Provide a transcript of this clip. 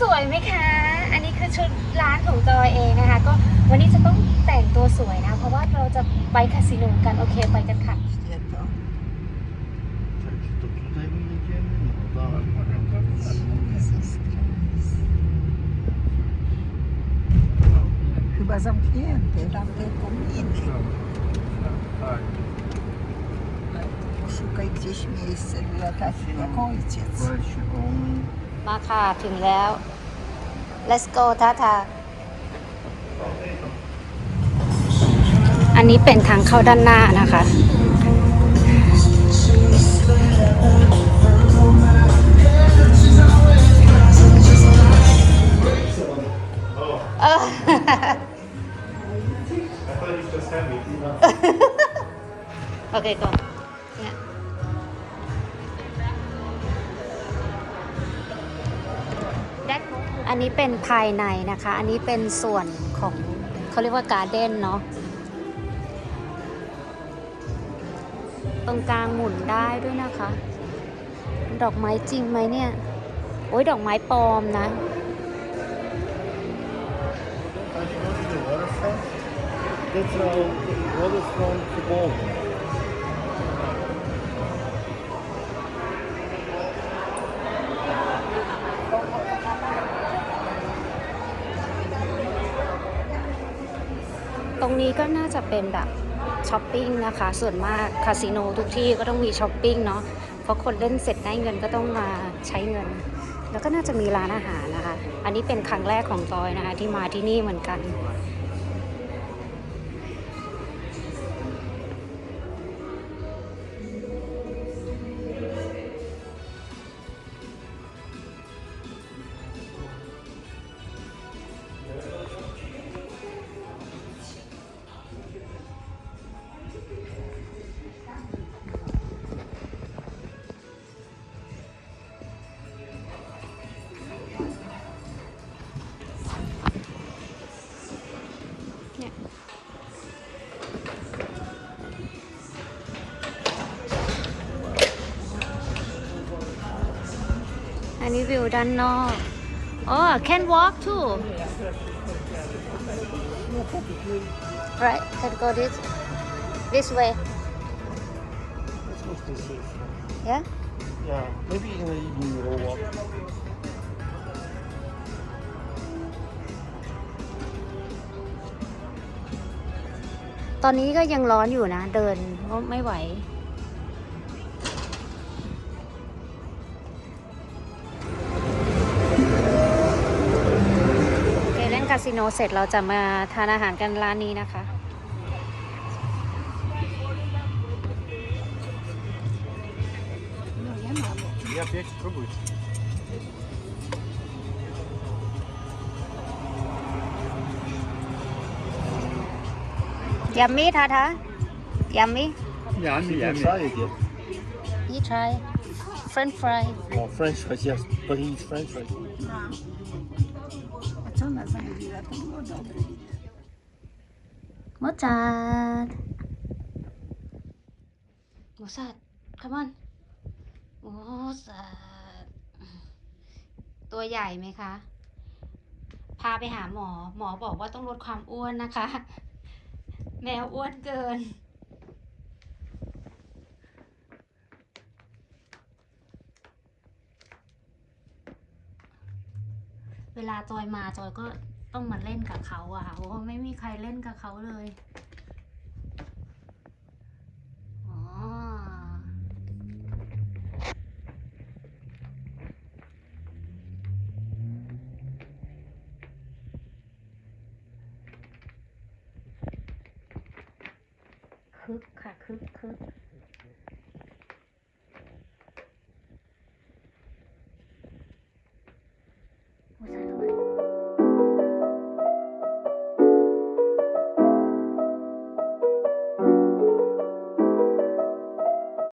สวยไหมคะ อันนี้คือชุดร้านของจอยเองนะคะ ก็วันนี้จะต้องแต่งตัวสวยนะ เพราะว่าเราจะไปคาสิโนกัน โอเค ไปกันค่ะ Gdzie to? Tak, to tutaj my jedziemy, no tak. Jezus Chrystus. Chyba zamknięte, tam tylko miny. Tak. Poszukaj gdzieś miejsce dla taty, jak ojciec. Właśnie on มาค่ะ ถึงแล้ว let's go ทาทาอันนี้เป็นทางเข้าด้านหน้านะคะ เออโอ อันนี้เป็นภายในนะคะ อันนี้เป็นส่วนของเขาเรียกว่าการ์เด้นเนาะตรงกลางหมุนได้ด้วยนะคะ ดอกไม้จริงไหมเนี่ย โอ้ยดอกไม้ปลอมนะ That's how waterfront ball. รงนี้ก็น่าจะเป็นแบบช้อปปิ้งนะคะ ส่วนมากคาสิโนทุกที่ก็ต้องมีช้อปปิ้งเนาะ เพราะคนเล่นเสร็จได้เงินก็ต้องมาใช้เงิน แล้วก็น่าจะมีร้านอาหารนะคะ อันนี้เป็นครั้งแรกของจอยนะคะที่มาที่นี่เหมือนกัน อันนี้วิวด้านนอก อ๋อ can walk too right can go this this way Let's go to the safe. yeah Yeah, maybe in the evening we'll walk. ตอนนี้ก็ยังร้อนอยู่นะ เดินก็ไม่ไหว สิโนเสร็จเราจะมาทานอาหารกันร้านนี้นะคะ Ja, печь пробуй. ยัมมี่ทาทายัมมี่ Yummy, yummy. Try it, yeah. you try French fry Oh, French fries, yes. But he eats French fries. A co ona zamówiła? To było dobre. หมดจัดหมูสัตว์ come on หมูสัตว์ตัวใหญ่ไหมคะ พาไปหาหมอ หมอบอกว่าต้องลดความอ้วนนะคะ แมวอ้วนเกิน เวลาจอยมาจอยก็ต้องมาเล่นกับเขาอะค่ะเพราะว่าไม่มีใครเล่นกับเขาเลยอ๋อคึกค่ะคึกคึก